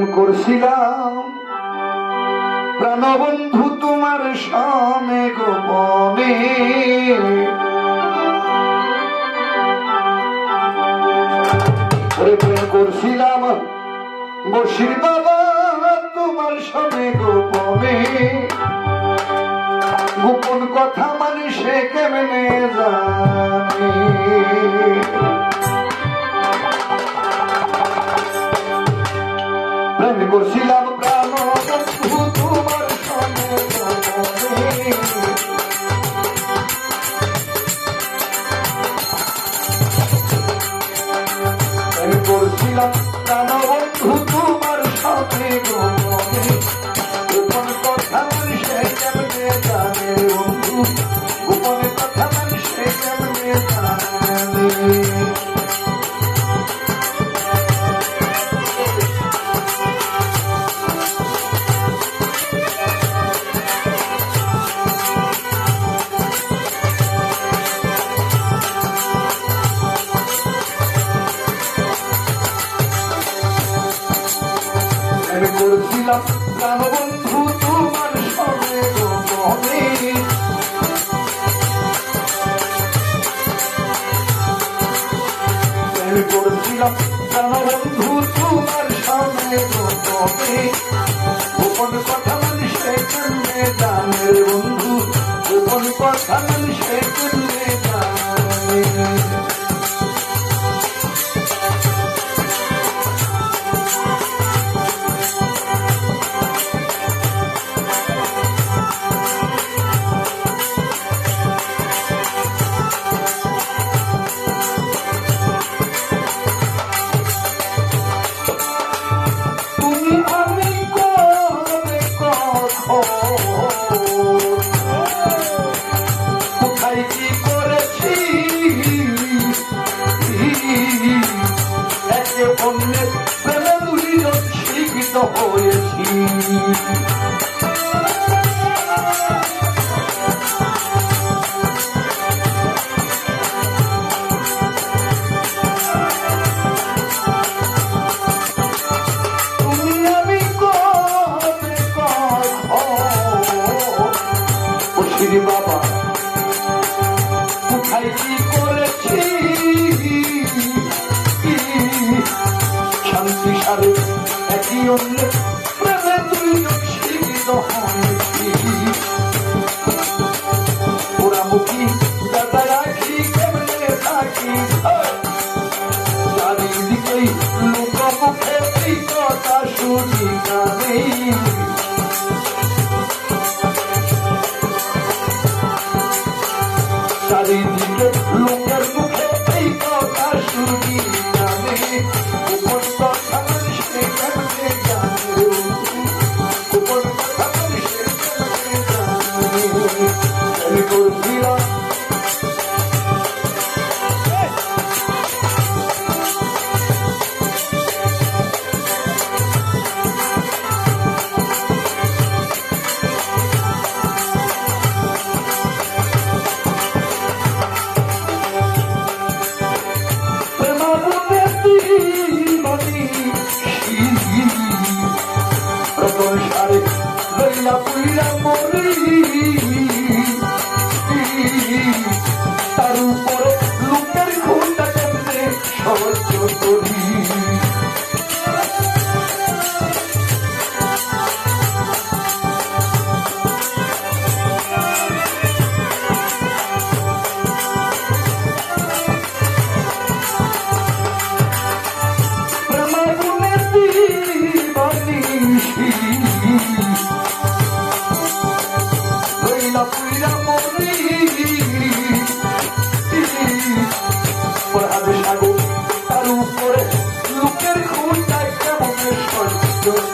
প্রেম করছিলাম। প্রাণবন্ধু তোমার সামে গোপনে। প্রেম করছিলাম, বসির বাবা তোমার স্বামী গোপনে। গোপন কথা মানুষে কেমনে জানে? বসিলাম করেছিলাম কেন বন্ধু তোমার সামনে তুমি গোপন কথা মানুষের সামনে দামের বন্ধু গোপন কথা কথা শুনি না করি Por a deixar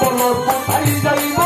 বলো কোথায় যাইব